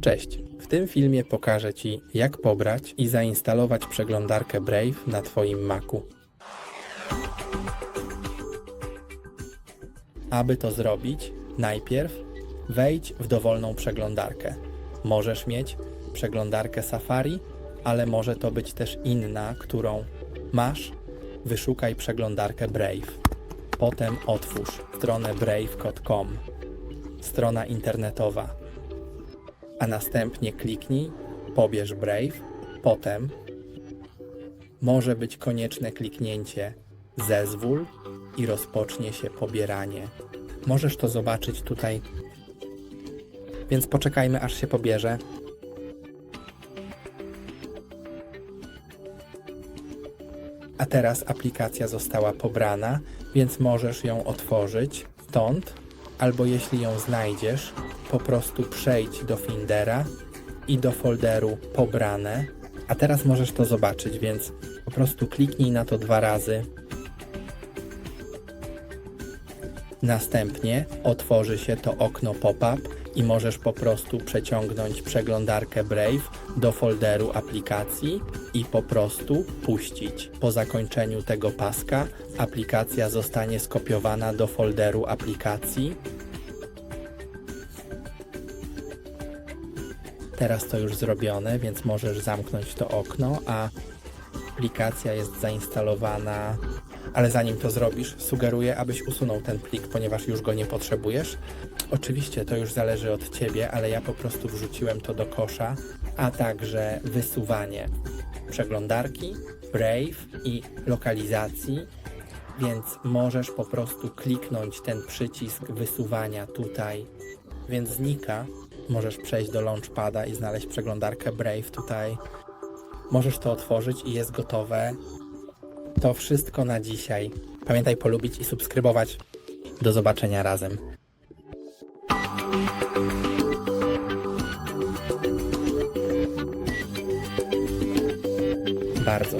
Cześć! W tym filmie pokażę Ci, jak pobrać i zainstalować przeglądarkę Brave na Twoim Macu. Aby to zrobić, najpierw wejdź w dowolną przeglądarkę. Możesz mieć przeglądarkę Safari, ale może to być też inna, którą masz. Wyszukaj przeglądarkę Brave. Potem otwórz stronę brave.com, strona internetowa a następnie kliknij pobierz Brave, potem może być konieczne kliknięcie zezwól i rozpocznie się pobieranie. Możesz to zobaczyć tutaj, więc poczekajmy aż się pobierze. A teraz aplikacja została pobrana, więc możesz ją otworzyć stąd, albo jeśli ją znajdziesz, po prostu przejdź do Findera i do folderu pobrane. A teraz możesz to zobaczyć, więc po prostu kliknij na to dwa razy. Następnie otworzy się to okno pop-up i możesz po prostu przeciągnąć przeglądarkę Brave do folderu aplikacji i po prostu puścić. Po zakończeniu tego paska aplikacja zostanie skopiowana do folderu aplikacji. Teraz to już zrobione, więc możesz zamknąć to okno, a aplikacja jest zainstalowana. Ale zanim to zrobisz, sugeruję, abyś usunął ten plik, ponieważ już go nie potrzebujesz. Oczywiście to już zależy od ciebie, ale ja po prostu wrzuciłem to do kosza, a także wysuwanie przeglądarki, Brave i lokalizacji, więc możesz po prostu kliknąć ten przycisk wysuwania tutaj, więc znika. Możesz przejść do Launchpada i znaleźć przeglądarkę Brave tutaj. Możesz to otworzyć i jest gotowe. To wszystko na dzisiaj. Pamiętaj polubić i subskrybować. Do zobaczenia razem. Bardzo.